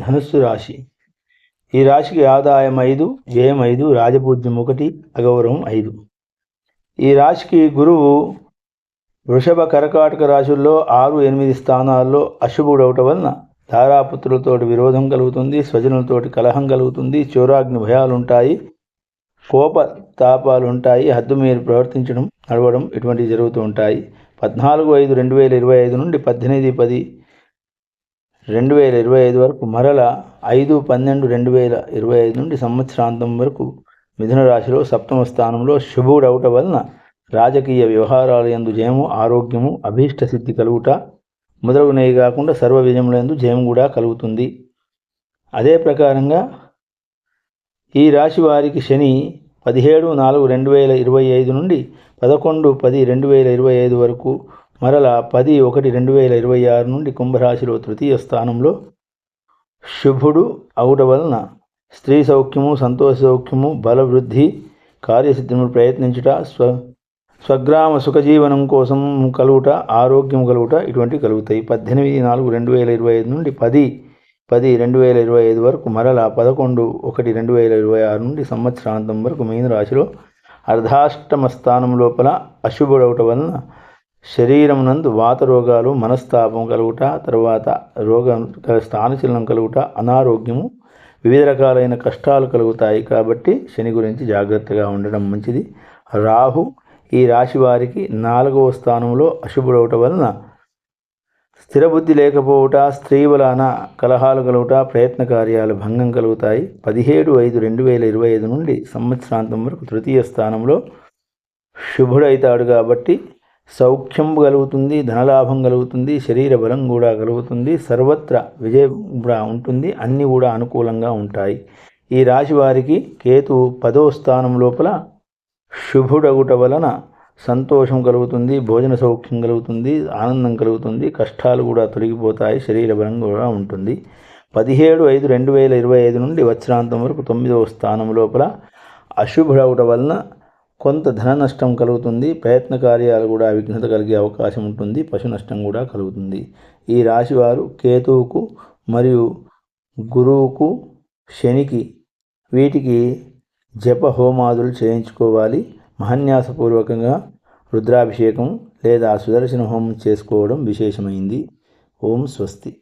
ధనుస్సు రాశి. ఈ రాశికి ఆదాయం ఐదు వ్యయం ఐదు రాజపూజ్యం ఒకటి అగౌరవం ఐదు. ఈ రాశికి గురువు వృషభ కరకాటక రాశుల్లో ఆరు ఎనిమిది స్థానాల్లో అశుభుడవటం వలన ధారాపుత్రులతోటి విరోధం కలుగుతుంది స్వజనులతోటి కలహం కలుగుతుంది చోరాగ్ని భయాలుంటాయి కోప తాపాలు ఉంటాయి హద్దు మీరు ప్రవర్తించడం నడవడం ఇటువంటివి జరుగుతూ ఉంటాయి. పద్నాలుగు ఐదు రెండు వేల ఇరవై ఐదు నుండి పద్దెనిమిది పది రెండు వేల ఇరవై ఐదు వరకు మరల ఐదు పన్నెండు రెండు వేల ఇరవై ఐదు నుండి సంవత్సరాంతం వరకు మిథున రాశిలో సప్తమ స్థానంలో శుభుడు శుభుడవుట వలన రాజకీయ వ్యవహారాలు ఎందు జయము ఆరోగ్యము అభీష్ట సిద్ధి కలుగుట మొదలగునవి కాకుండా సర్వ విజయములందు జయం కూడా కలుగుతుంది. అదే ప్రకారంగా ఈ రాశి వారికి శని పదిహేడు నాలుగు రెండు వేల ఇరవై ఐదు నుండి పదకొండు పది రెండు వేల ఇరవై ఐదు వరకు మరల పది ఒకటి రెండు వేల ఇరవై ఆరు నుండి కుంభరాశిలో తృతీయ స్థానంలో శుభుడు అవుట వలన స్త్రీ సౌఖ్యము సంతోష సౌఖ్యము బలవృద్ధి కార్యసిద్ధిము ప్రయత్నించుట స్వ స్వగ్రామ సుఖజీవనం కోసం కలుగుట ఆరోగ్యం కలుగుట ఇటువంటివి కలుగుతాయి. పద్దెనిమిది నాలుగు రెండు వేల ఇరవై ఐదు నుండి పది పది రెండు వేల ఇరవై ఐదు వరకు మరల పదకొండు ఒకటి రెండు వేల ఇరవై ఆరు నుండి సంవత్సరాంతం వరకు మీనరాశిలో అర్ధాష్టమ స్థానం లోపల అశుభుడవటం వలన శరీరం నందు వాత రోగాలు మనస్తాపం కలుగుట తర్వాత రోగం స్థానచలనం కలుగుట అనారోగ్యము వివిధ రకాలైన కష్టాలు కలుగుతాయి కాబట్టి శని గురించి జాగ్రత్తగా ఉండడం మంచిది. రాహు ఈ రాశి వారికి నాలుగవ స్థానంలో అశుభుడవట వలన స్థిరబుద్ధి లేకపోవుట స్త్రీ వలన కలహాలు కలుగుట ప్రయత్న కార్యాలు భంగం కలుగుతాయి. పదిహేడు ఐదు రెండు వేల ఇరవై ఐదు నుండి సంవత్సరాంతం వరకు తృతీయ స్థానంలో శుభుడైతాడు కాబట్టి సౌఖ్యం కలుగుతుంది ధనలాభం కలుగుతుంది శరీర బలం కూడా కలుగుతుంది సర్వత్ర విజయం కూడా ఉంటుంది అన్నీ కూడా అనుకూలంగా ఉంటాయి. ఈ రాశి వారికి కేతు పదో స్థానం లోపల శుభుడగుట వలన సంతోషం కలుగుతుంది భోజన సౌఖ్యం కలుగుతుంది ఆనందం కలుగుతుంది కష్టాలు కూడా తొలగిపోతాయి శరీర బలం కూడా ఉంటుంది. పదిహేడు ఐదు రెండు వేల ఇరవై ఐదు నుండి వచ్చినాంతం వరకు తొమ్మిదవ స్థానం లోపల అశుభుడవుట వలన కొంత ధన నష్టం కలుగుతుంది ప్రయత్న కార్యాలు కూడా విఘ్నత కలిగే అవకాశం ఉంటుంది పశు నష్టం కూడా కలుగుతుంది. ఈ రాశివారు కేతువుకు మరియు గురువుకు శనికి వీటికి జప హోమాదులు చేయించుకోవాలి. మహన్యాసపూర్వకంగా రుద్రాభిషేకం లేదా సుదర్శన హోమం చేసుకోవడం విశేషమైంది. ఓం స్వస్తి.